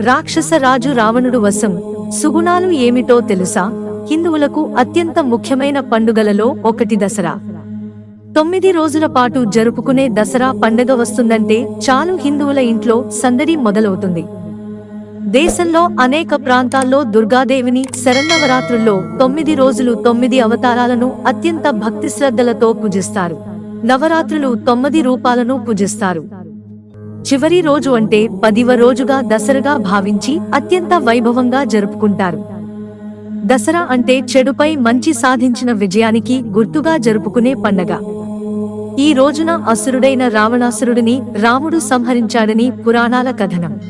రాక్షస రాజు రావణుడు వశం. సుగుణాలు ఏమిటో తెలుసా? హిందువులకు అత్యంత ముఖ్యమైన పండుగలలో ఒకటి దసరా. తొమ్మిది రోజుల పాటు జరుపుకునే దసరా పండగ వస్తుందంటే చాలు హిందువుల ఇంట్లో సందడి మొదలవుతుంది. దేశంలో అనేక ప్రాంతాల్లో దుర్గాదేవిని శరన్నవరాత్రుల్లో తొమ్మిది రోజులు తొమ్మిది అవతారాలను అత్యంత భక్తి శ్రద్ధలతో పూజిస్తారు. నవరాత్రులు తొమ్మిది రూపాలను పూజిస్తారు. చివరి రోజు అంటే పదివ రోజుగా దసరగా భావించి అత్యంత వైభవంగా జరుపుకుంటారు. దసరా అంటే చెడుపై మంచి సాధించిన విజయానికి గుర్తుగా జరుపుకునే పండగ. ఈ రోజున అసురుడైన రావణాసురుడిని రాముడు సంహరించాడని పురాణాల కథనం.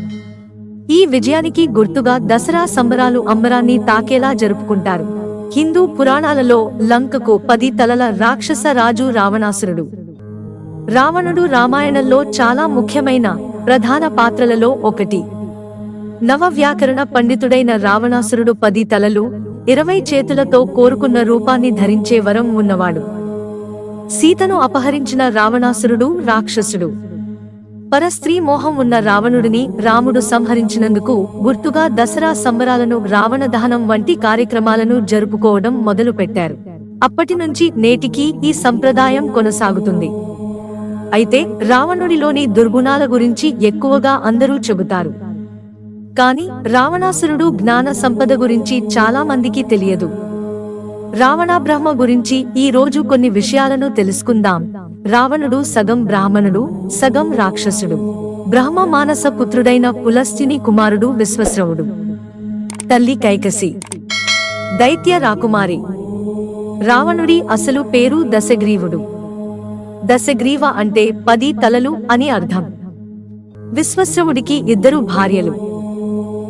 ఈ విజయానికి గుర్తుగా దసరా సంబరాలు అంబరాన్ని తాకేలా జరుపుకుంటారు. హిందూ పురాణాలలో లంకకు పది తలల రాక్షస రాజు రావణాసురుడు. రావణుడు రామాయణంలో చాలా ముఖ్యమైన ప్రధాన పాత్రలలో ఒకటి. నవ వ్యాకరణ పండితుడైన రావణాసురుడు పది తలలు ఇరవై చేతులతో కోరుకున్న రూపాన్ని ధరించే వరం ఉన్నవాడు. సీతను అపహరించిన రావణాసురుడు రాక్షసుడు. పరస్త్రీ మోహం ఉన్న రావణుడిని రాముడు సంహరించినందుకు గుర్తుగా దసరా సంబరాలను రావణ దహనం వంటి కార్యక్రమాలను జరుపుకోవడం మొదలుపెట్టారు. అప్పటి నుంచి నేటికీ ఈ సంప్రదాయం కొనసాగుతుంది. అయితే రావణుడిలోని దుర్గుణాల గురించి ఎక్కువగా అందరూ చెబుతారు. కాని రావణాసురుడు జ్ఞాన సంపద గురించి చాలా మందికి తెలియదు. రావణ బ్రహ్మ గురించి ఈ రోజు కొన్ని విషయాలను తెలుసుకుందాం. రావణుడు సగం బ్రాహ్మణుడు సగం రాక్షసుడు. బ్రహ్మ మానస పుత్రుడైన పులస్తిని కుమారుడు విశ్వశ్రవుడు. తల్లి కైకసి. దైత్య రాకుమారి. రావణుడి అసలు పేరు దశగ్రీవుడు. దశగ్రీవ అంటే పది తలలు అని అర్థం. విశ్వశ్రవుడికి ఇద్దరు భార్యలు.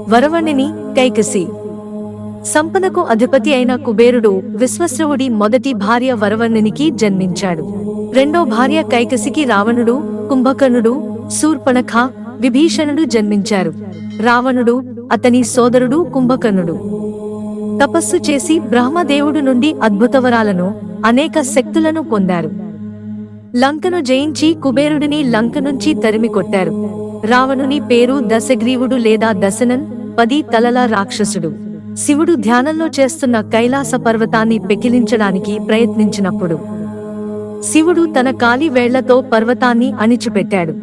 వరవణిని కైకసి. సంపదకు అధిపతి అయిన కుబేరుడు విశ్వశ్రవుడి మొదటి భార్య వరవర్ణినికి జన్మించాడు. రెండో భార్య కైకసికి రావణుడు కుంభకర్ణుడు శూర్పణఖ విభీషణుడు జన్మించారు. రావణుడు అతని సోదరుడు కుంభకర్ణుడు. తపస్సు చేసి బ్రహ్మదేవుడు నుండి అద్భుతవరాలను అనేక శక్తులను పొందారు. లంకను జయించి కుబేరుడిని లంక నుంచి తరిమి కొట్టారు. రావణుని పేరు దశగ్రీవుడు లేదా దశనన్ పది తలల రాక్షసుడు. శివుడు ధ్యానంలో చేస్తున్న కైలాస పర్వతాన్ని పెకిలించడానికి ప్రయత్నించినప్పుడు శివుడు తన కాలి వేళ్ళతో పర్వతాన్ని అణిచిపెట్టాడు.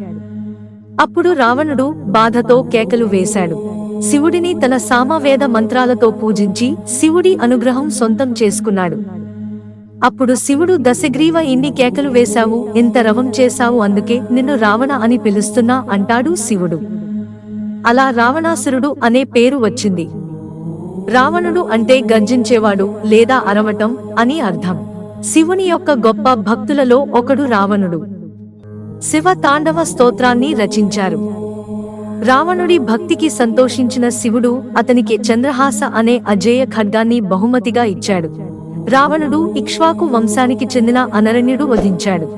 అప్పుడు రావణుడు బాధతో కేకలు వేశాడు. శివుడిని తన సామవేద మంత్రాలతో పూజించి శివుడి అనుగ్రహం సొంతం చేసుకున్నాడు. అప్పుడు శివుడు దశగ్రీవ ఇన్ని కేకలు వేశావు ఇంత రవం చేశావు అందుకే నిన్ను రావణ అని పిలుస్తున్నా అంటాడు శివుడు. అలా రావణాసురుడు అనే పేరు వచ్చింది. రావణుడు అంటే గర్జించేవాడు లేదా అరవటం అని అర్థం. శివుని యొక్క గొప్ప భక్తులలో ఒకడు రావణుడు. శివ తాండవ స్తోత్రాన్ని రచించారు. రావణుడి భక్తికి సంతోషించిన శివుడు అతనికి చంద్రహాస అనే అజేయ ఖడ్గాన్ని బహుమతిగా ఇచ్చాడు. రావణుడు ఇక్ష్వాకు వంశానికి చెందిన అనరణ్యుడు వధించాడు.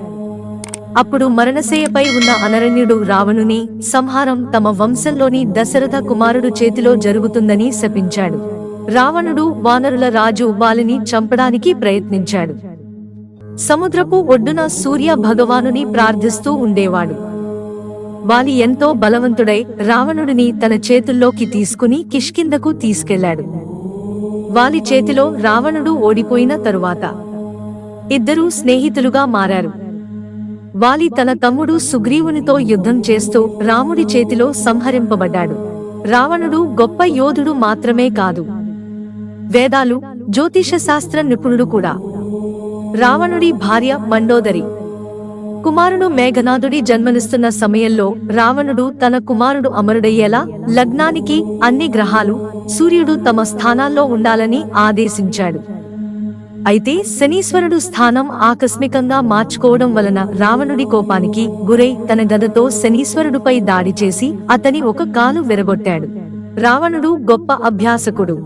అప్పుడు మరణశేయపై ఉన్న అనరణ్యుడు రావణుని సంహారం తమ వంశంలోని దశరథ కుమారుడు చేతిలో జరుగుతుందని శపించాడు. రావణుడు వానరుల రాజు వాలిని చంపడానికి ప్రయత్నించాడు. సముద్రపు ఒడ్డున సూర్య భగవానుని ప్రార్థిస్తూ ఉండేవాడు. వాలి ఎంతో బలవంతుడై రావణుడిని తన చేతుల్లోకి తీసుకుని కిష్కిందకు తీసుకెళ్ళాడు. వాలి చేతిలో రావణుడు ఓడిపోయిన తరువాత. ఇద్దరూ స్నేహితులుగా మారారు. వాలి తన తమ్ముడు సుగ్రీవునితో యుద్ధం చేస్తూ రాముడి చేతిలో సంహరింపబడ్డాడు. రావణుడు గొప్ప యోధుడు మాత్రమే కాదు. వేదాలు జ్యోతిష శాస్త్ర నిపుణుడు కూడా. రావణుడి భార్య మండోదరి. కుమారుడు మేఘనాథుడి జన్మనిస్తున్న సమయంలో రావణుడు తన కుమారుడు అమరుడయ్యేలా లగ్నానికి అన్ని గ్రహాలు సూర్యుడు తమ స్థానాల్లో ఉండాలని ఆదేశించాడు. అయితే శనీశ్వరుడు స్థానం ఆకస్మికంగా మార్చుకోవడం వలన రావణుడి కోపానికి గురై తన గదతో శనీశ్వరుడుపై దాడి చేసి అతని ఒక కాలు విరగొట్టాడు. రావణుడు గొప్ప అభ్యాసకుడు.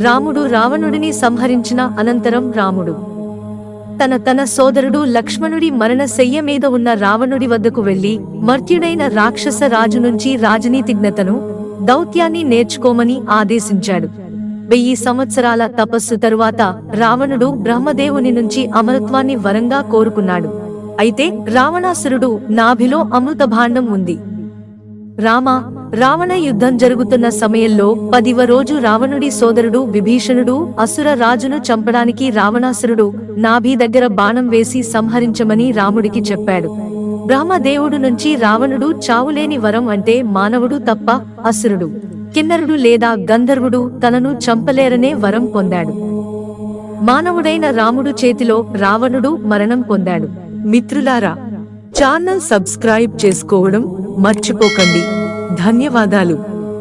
రాముడు రావణుడిని సంహరించిన అనంతరం రాముడు తన తన సోదరుడు లక్ష్మణుడి మరణ శయ్య మీద ఉన్న రావణుడి వద్దకు వెళ్ళి మర్త్యుడైన రాక్షస రాజు నుంచి రాజనీతిజ్ఞతను దౌత్యాన్ని నేర్చుకోమని ఆదేశించాడు. వెయ్యి సంవత్సరాల తపస్సు తరువాత రావణుడు బ్రహ్మదేవుని నుంచి అమరత్వాన్ని వరంగా కోరుకున్నాడు. అయితే రావణాసురుడు నాభిలో అమృత భాండం ఉంది. రామ రావణ యుద్ధం జరుగుతున్న సమయంలో పదివ రోజు రావణుడి సోదరుడు విభీషణుడు అసుర రాజును చంపడానికి రావణాసురుడు నాభి దగ్గర బాణం వేసి సంహరించమని రాముడికి చెప్పాడు. బ్రహ్మదేవుడు నుంచి రావణుడు చావులేని వరం అంటే మానవుడు తప్ప అసురుడు. కిన్నరుడు లేదా గంధర్వుడు తనను చంపలేరనే వరం పొందాడు. మానవుడైన రాముడు చేతిలో రావణుడు మరణం పొందాడు. మిత్రులారా ఛానల్ సబ్స్క్రైబ్ చేసుకోవడం మర్చిపోకండి. ధన్యవాదాలు.